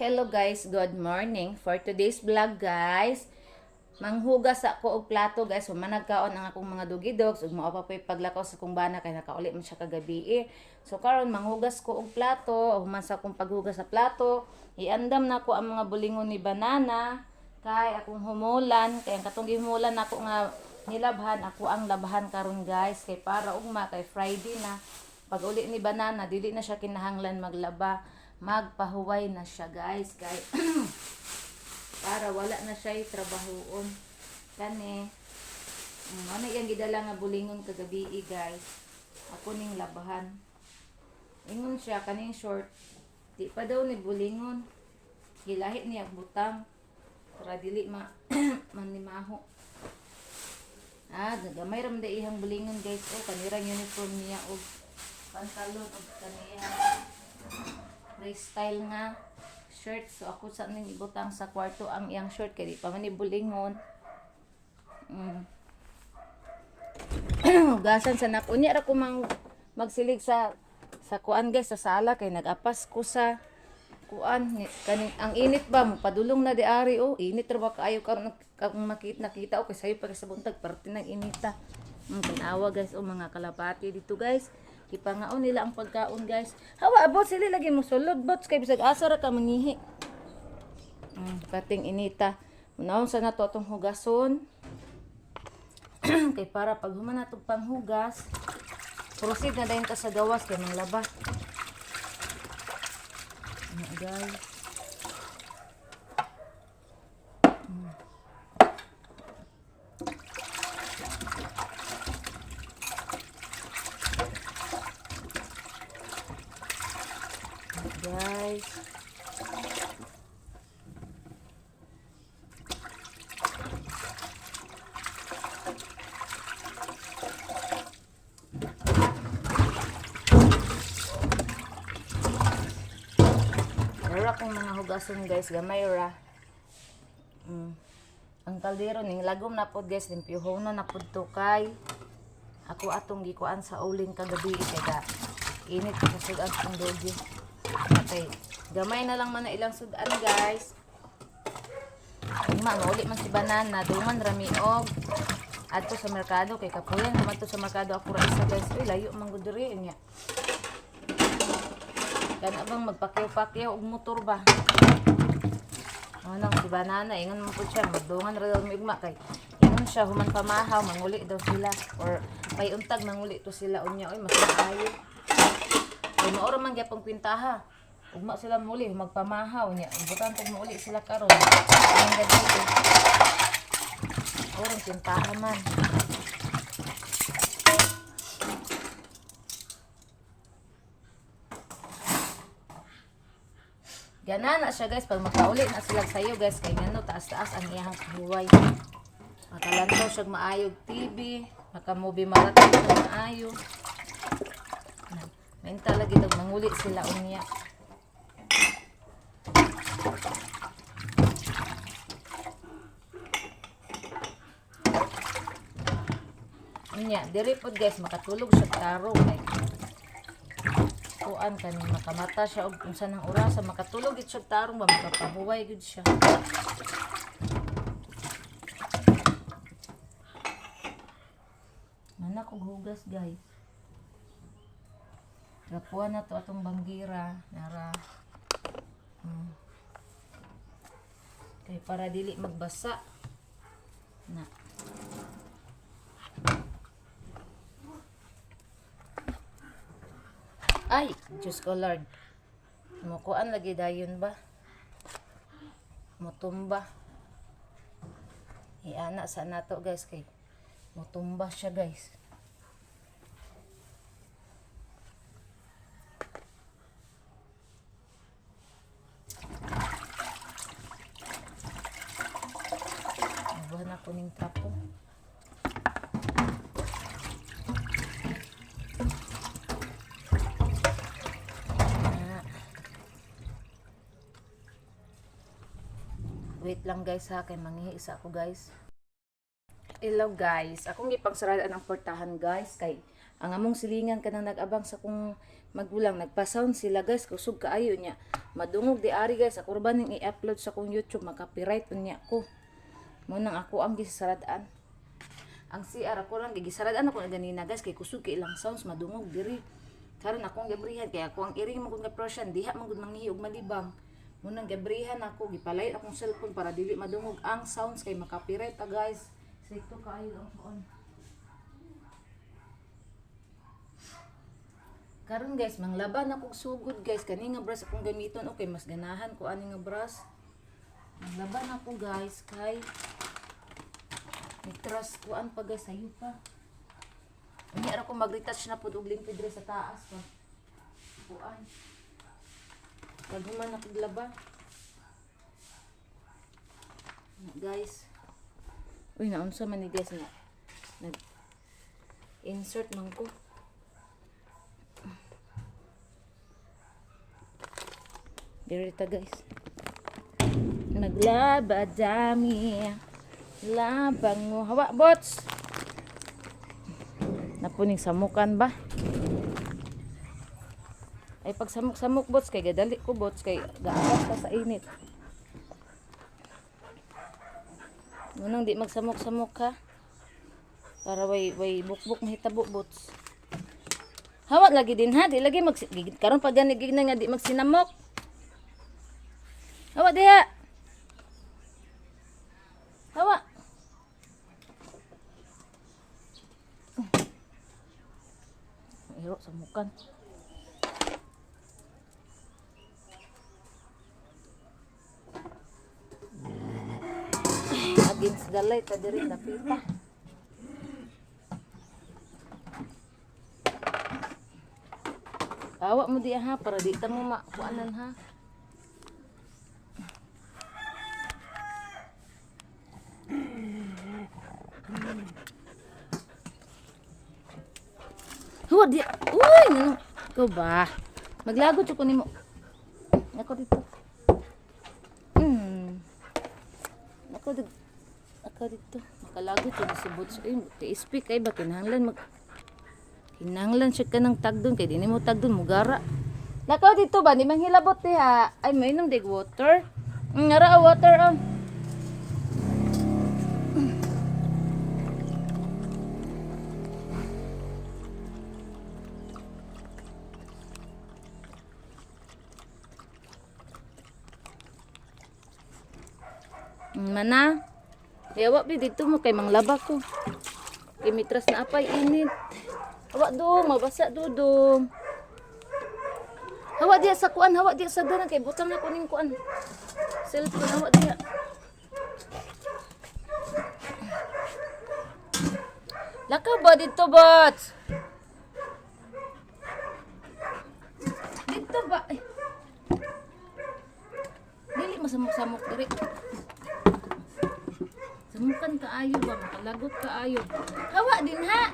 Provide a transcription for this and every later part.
Hello guys, good morning. For today's vlog guys, manghugas ako og plato guys. So managkaon ang akong mga dugidogs ug mao pa po'y paglakaw sa kong bana kay nakauli man siya kagabi. So karon manghugas ko og plato, human sa akong paghugas sa plato, iandam na ko ang mga bulingon ni banana kay akong humulan. Kay ang katong gihumulan nako nga nilabhan ako ang labhan karon guys. Kay para ugma kay Friday na. Pag uli ni banana dili na siya kinahanglan maglaba magpahuway na siya guys. Kay para wala na siya trabahoon. Kani um, ano yung gidala nga bulingon kagabi eh, guys? Ako ning labahan. Ingon siya kaning short di pa daw ni bulingon. Gilahi niya butang. Para dili ma manimaho. Ah gamay ram da ihang bulingon guys. Oh kanirang uniform niya og pantalon og kaniyang freestyle nga shirt. So ako sa ning ibutang sa kwarto ang iyang shirt kay di pa man ibulingon. Mm. Gasan sa nak unya ra ko mang magsilig sa sa kuan guys sa sala kay nagapas ko sa kuan ni kaning ang init ba mo padulong na di ari oh init ra ba kaayo karon kag makita nakita o kay sayo pa sa buntag parte ng inita. Mm, tanawa guys o mga kalapati dito guys. Ipangaon nila ang pagkaon guys. Hawa abot sila lagi mo sulod bots kay bisag asa ra ka mangihi. Mm, pating inita. Unahon sa nato atong hugason. kay para pag human natong panghugas, proceed na dayon ta sa gawas kay nang laba. Ano guys. Meron akong hugason guys, gamay ra. Mm. Ang kaldero ning lagom na pod guys, limpyuhon na pod to kay ako atong gikuan sa uling kagabi kay ga init sa sudan kong dogi. Okay. Gamay na lang man na ilang sudan, guys. Ma, mauli man si banana. Dungan rami og adto sa merkado kay kapuyan naman to sa merkado ako ra isa guys. Uy, layo man gud diri niya. Kana bang magpakyaw-pakyaw og motor ba? Ano si banana ingon mo po siya magdungan ra daw migma kay ingon siya human pamahaw manguli daw sila or may untag manguli to sila unya oy mas maayo. Kay maoro man gyapon kwintaha. Ugma sila muli magpamahaw niya. Butan pag mauli sila karon. Ang gadito. Orong kwintaha man. Gana na siya guys pag makauli na sila sayo guys kay ngano taas-taas ang iyang buhay. Makalantaw siya maayog TV, makamovie marathon siya maayo. Mental lagi daw manguli sila unya. Unya, diri guys makatulog sa taro kay kuan kaning makamata siya og unsa nang orasa makatulog gid siya tarong ba makapabuhay gid siya. Mana kog hugas guys. Rapuan na to atong banggira. Nara. Hmm. Kay para dili magbasa. Na. Ay, Diyos ko Lord. Mukuan lagi dayon ba? Mutumba. Iana sa nato guys kay mutumba siya guys. Nabuhan ako ning trapo. Ah. Wait lang guys ha, kay mangihi ako guys. Hello guys, akong gipagsarada ang portahan guys. Kay ang among silingan kanang nag-abang sa kung magulang nagpa-sound sila guys. Kusog kaayo niya. Madungog di ari guys. Ako ba ning i-upload sa kong YouTube? Maka-copyright unya ko mo nang ako ang gisaradaan ang CR ako lang gigisaradan ako na ganina guys. Kay kusog kay ilang sounds madungog diri. Karon akong gabrihan. Kay ako ang iring magud nga Persian diha magud manghiyog malibang mo nang gabrihan ako gipalay akong cellphone para dili madungog ang sounds kay maka-copyright ta guys stricto kaayo ang phone Karon guys, manglaban ako og sugod guys. Kani nga brush akong gamiton okay, mas ganahan ko ani nga brush. Manglaban ako guys kay may ko an pa pa. Hindi ara ko mag-retouch na pud og limpid sa taas pa. Kuan. Pag human ako laba. Na, Guys. Uy, naunsa man ni guys na. Nag insert man ko. Dirita guys. Naglaba dami. Labang mo. Hawa, bots. Napuning samukan ba? Ay pag samuk-samuk bots kay gadali ko bots kay gaawas ka sa init. Ngunang di magsamok-samok ka. Para way way bukbuk mahitabo bots. Hawa lagi din ha, di lagi mag karon pag gani gigna nga di magsinamok. Hawa diha. Hawa. Iro sa mukan. Against the light, diri napita. Awa mo di ha para di ta mo makuanan ha. Huwag di. Uy! Ano? Ikaw ba? Maglagot ko nimo. Ako dito. Hmm. Ako dito. Ako dito. Makalagot ko si Boots. Ay, ti-speak kay ba? Kinahanglan mag... Kinahanglan siya ka ng tagdon. Kay di mo tagdon. Mugara. Nako dito ba? Di manghilabot diha. Ay, mainom dig water. Mm, Ngara water oh. Mana? Yawa bi dito mo kay manglaba ko. Kay mitras na apay init. Hawa do, mabasa dudong. Hawa diya sa kuan, hawa diya sa danan kay butang ako ning kuan. Cellphone hawa diya. Lakaw ba dito, bots? Dito ba? Ay. Dili masamok-samok diri. Samukan kaayo ba? Makalagot kaayo. Hawa din ha!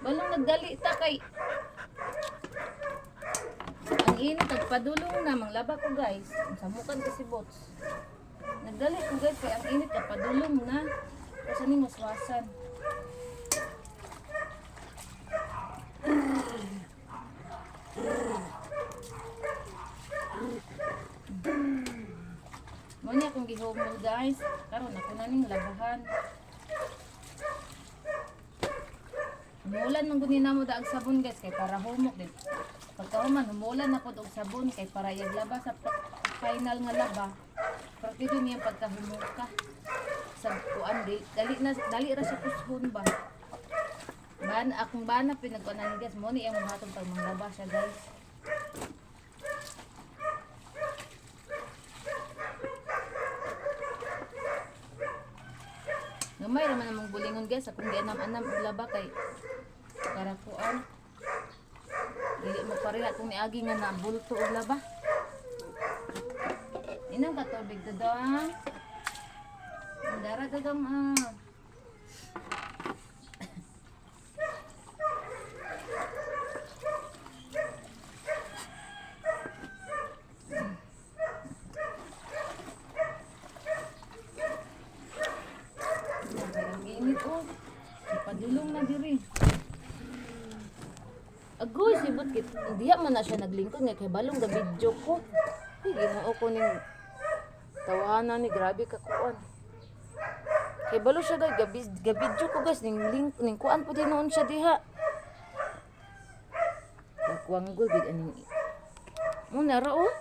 Balong nagdali ta kay... Ang init, nagpadulong na. Manglaba ko guys. Samukan kasi bots. Nagdali ko guys kay ang init, nagpadulong na. Kasi ni maswasan. Muna akong gihumol guys. Karon ako na ning labahan. Humulan man guni namo daag sabon guys kay para humok din. Pagkahuman humulan na pud og sabon kay para yaglaba sa final nga laba. Partido niya pagkahumok ka. Sa kuan di dali na dali ra sa kushon ba. Ban akong bana pinagkuanan guys mo ni ang hatong pag siya guys. Gamay raman namang bulingon guys, akong di anam-anam og laba kay para kuan. Dili mo pareha kung niagi nga na bulto og laba. Inang ka tubig dadang. Dara dadang ah. Ang init oh. Ipadulong diri. Agoy, sibot kit. Diya man na siya naglingkod nga kay balong ga video ko. Ay, ginoo ko ning tawanan ni grabe ka kuan. Kay balo siya guys, gabi, gabidyo ko guys, ning link, ning kuan din noon siya diha. Kuwang gud bid aning Mo nara oh.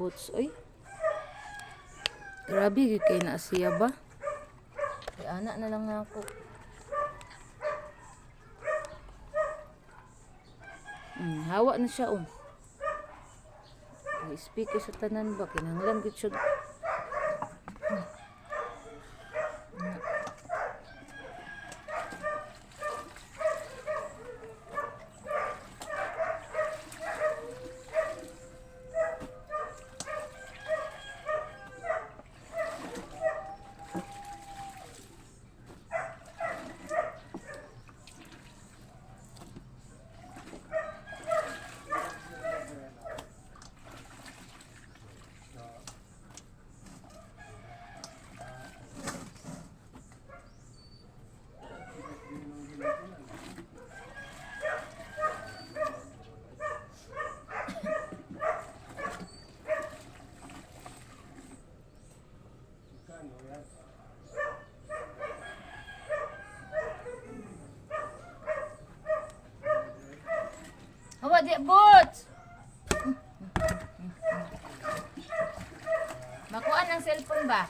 Bots oy. Grabe gid kay na siya ba? Kay anak na lang ako. Hmm, hawa na siya oh. Ay, speaker sa tanan ba kinahanglan gid siya. Hawa di bots. Makuha ng cellphone ba?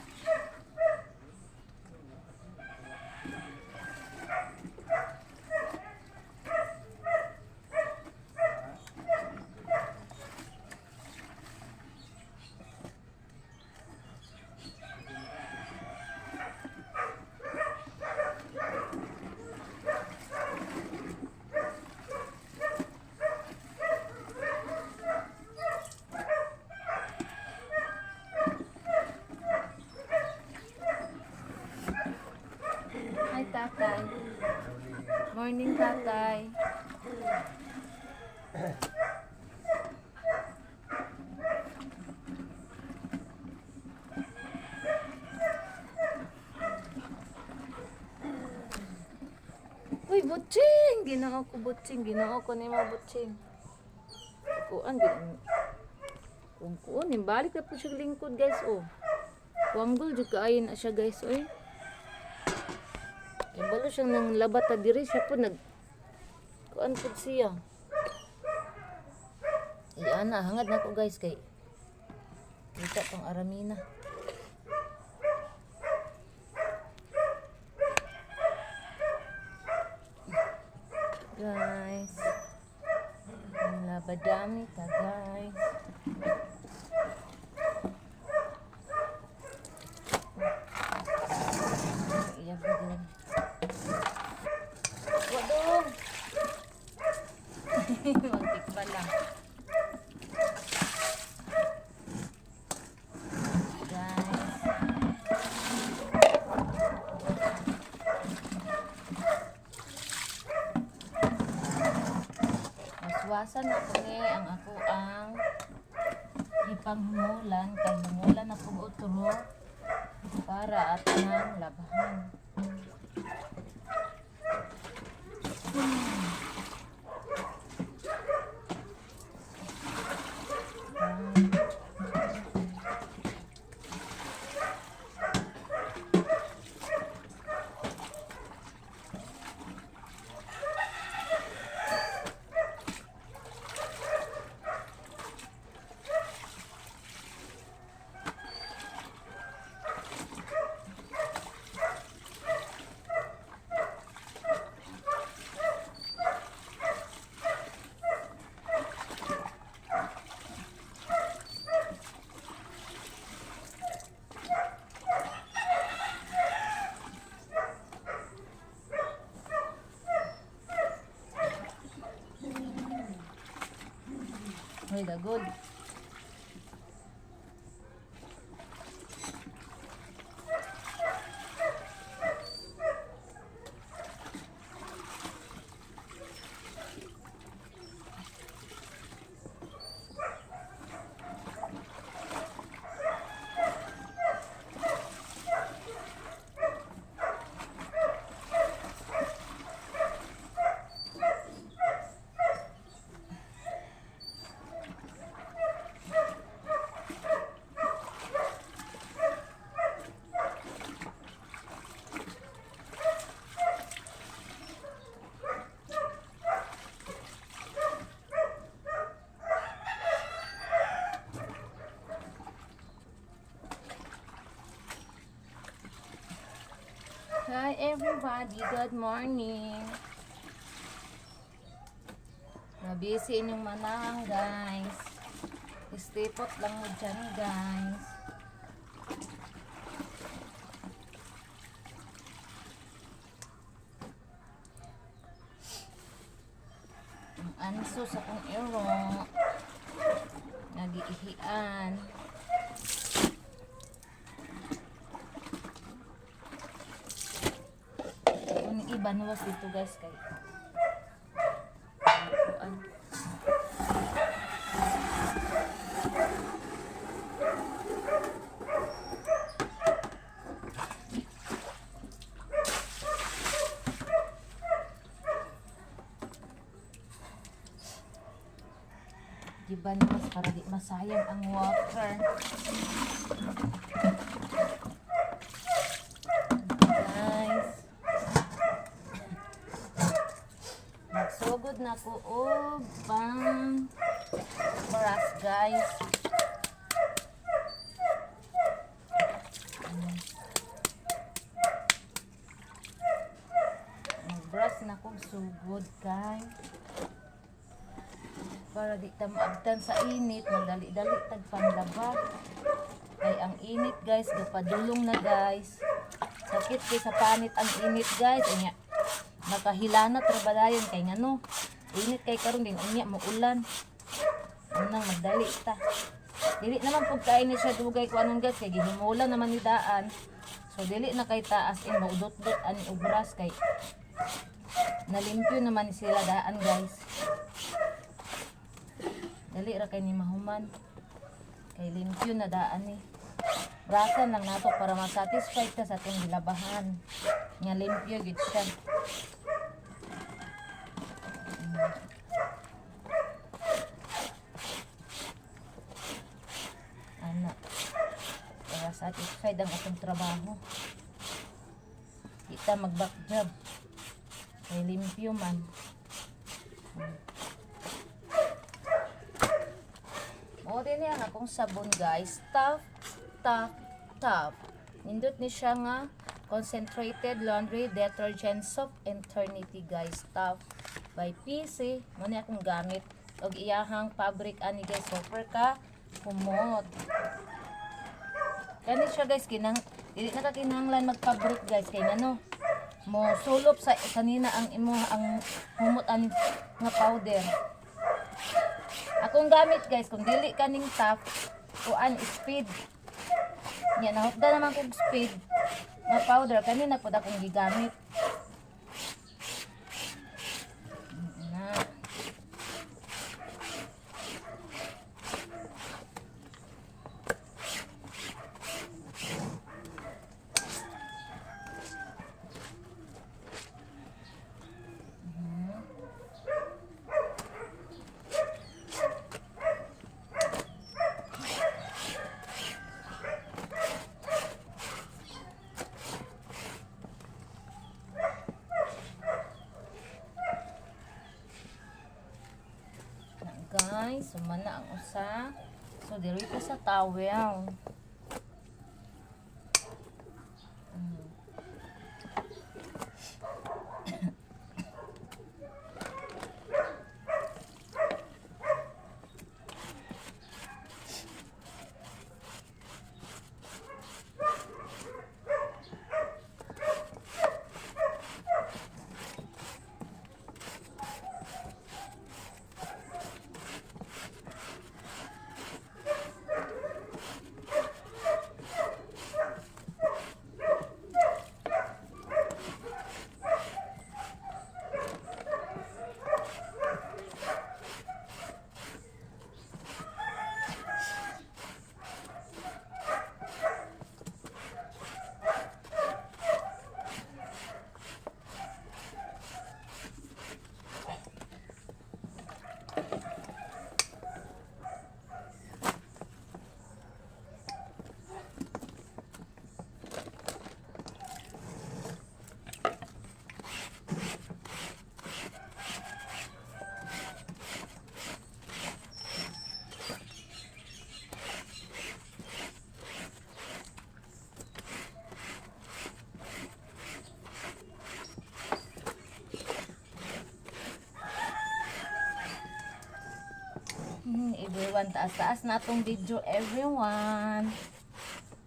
Hi, tatay. Morning, tatay. Uy, butching! Ginoo ko butching. Ginoo ko ni mga butching. Kuan, ginoo. Kung kuan, balik na po siya lingkod, guys, oh. Kuanggol, jud kaayo na siya, guys, oy. Ibalo siyang nang labata diri siya po nag kuan pud siya. Iyan na hangad na ko guys kay kita tong aramina. Guys. Ang labadami ka guys. Iya ba din? Wadong! Magtik pa lang. Guys. Maswasan ako ni ang ako ang ipanghumulan kay humulan ako utro para atanang labahan. Hoy, dagod. everybody, good morning. Nabisi inyong manang guys. Stay lang mo dyan guys. Ang anso sa kong ero. Nagiihian. Kung iba nuwas dito guys kay naman para di masayang ang water. Guys. Nagsugod na ko og pang oras guys. Nagbrush na kong sugod guys. Para di ta sa init, magdali-dali tag panlaba. Kay ang init guys, gapadulong na guys. Sakit kay sa panit ang init guys. Inya, nakahilanat trabadayon kay ngano. Init kay karon din unya mo ulan. Unang magdali ta. Dili naman pug kain ni siya dugay ko anong guys kay gihimulan naman ni daan. So dili na kay taas in maudot-dot ani ubras kay nalimpyo naman sila daan guys. Dali ra kay ni mahuman. Kay limpyo na daan ni. Brasan lang nato para ma-satisfied ka sa ating gilabahan. Nga limpyo gid siya. Ana. Para satisfied ang atong trabaho. Kita mag-back job. Kay limpyo man. O din yan akong sabon guys. Tough, tough, tough. Nindot ni siya nga concentrated laundry detergent soap eternity guys. Tough by PC. Muna akong gamit. Og iyahang fabric ani guys. Super ka kumot. Kani siya guys kinang dili na ka kinahanglan mag-fabric guys kay ngano mo sulop sa kanina ang imo ang humot ani nga powder. Akong gamit guys, kung dili kaning top, kuan speed. Nya nahutda naman kong speed nga powder kanina pud akong gigamit. Na. Na, guys, sumana ang usa. So diri ko sa towel. Everyone, taas-taas na tong video, everyone.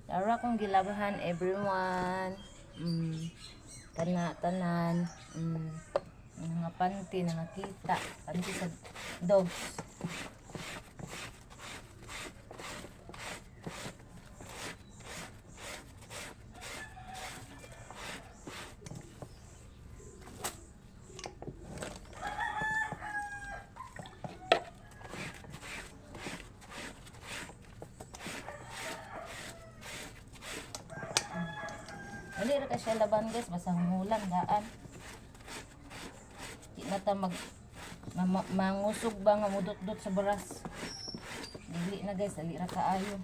Tara kong gilabahan, everyone. Mm. Tana, tanan. Mm. Mga panty na nakita. Panty sa dogs. Siya laban guys, basta humulan daan. Di na ta mag ma, ma- mangusog ba nga mudot-dot sa baras. Dili na guys, dali ra kaayo.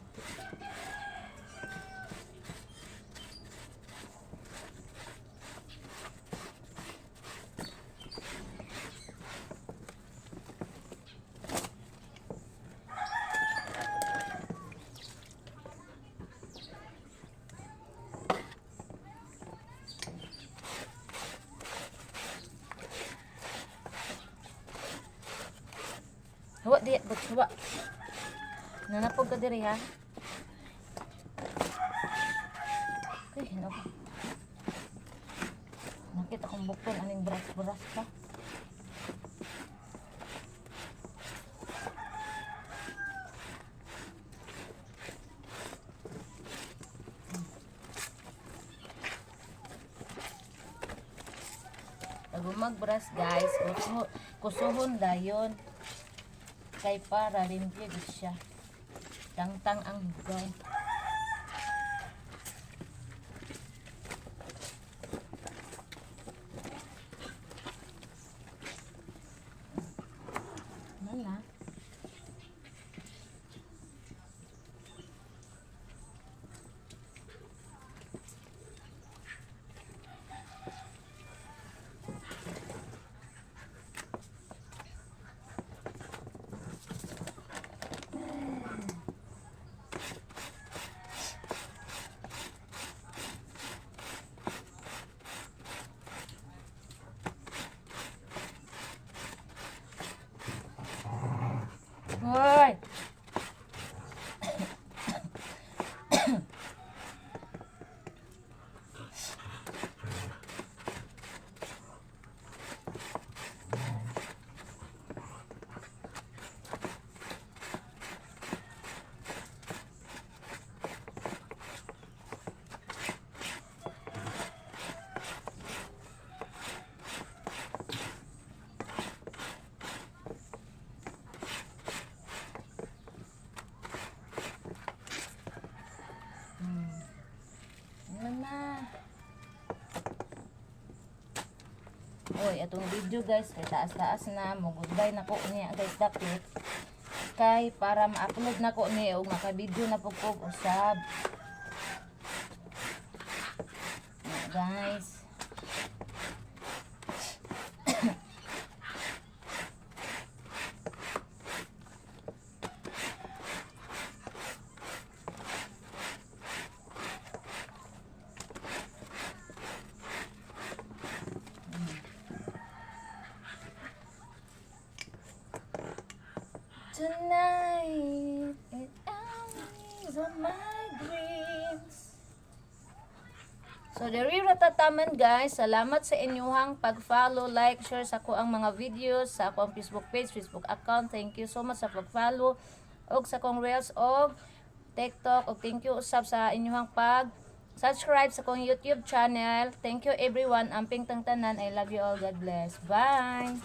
Huwa di, but huwa. Nanapog ka diri ha. Ay, no. Nakita kong bukton aning bras-bras pa. Pag magbras guys, kusuh kusuhon dayon. Kay para gid siya. Tangtang ang hugaw. Nana. Hoy! Ano na? Oy, atong video guys, kay taas-taas na, mo goodbye na ko niya guys dakit. Kay para ma-upload na ko ni og maka-video na pug usab. Na, guys. Tonight, it always on my dreams. So, diri ra tataman guys. Salamat sa inyong pag-follow, like, share sa ko ang mga videos sa akong Facebook page, Facebook account. Thank you so much sa pag-follow og sa kong Reels og TikTok og thank you usab sa inyong pag subscribe sa kong YouTube channel. Thank you everyone. Amping tang tanan. I love you all. God bless. Bye.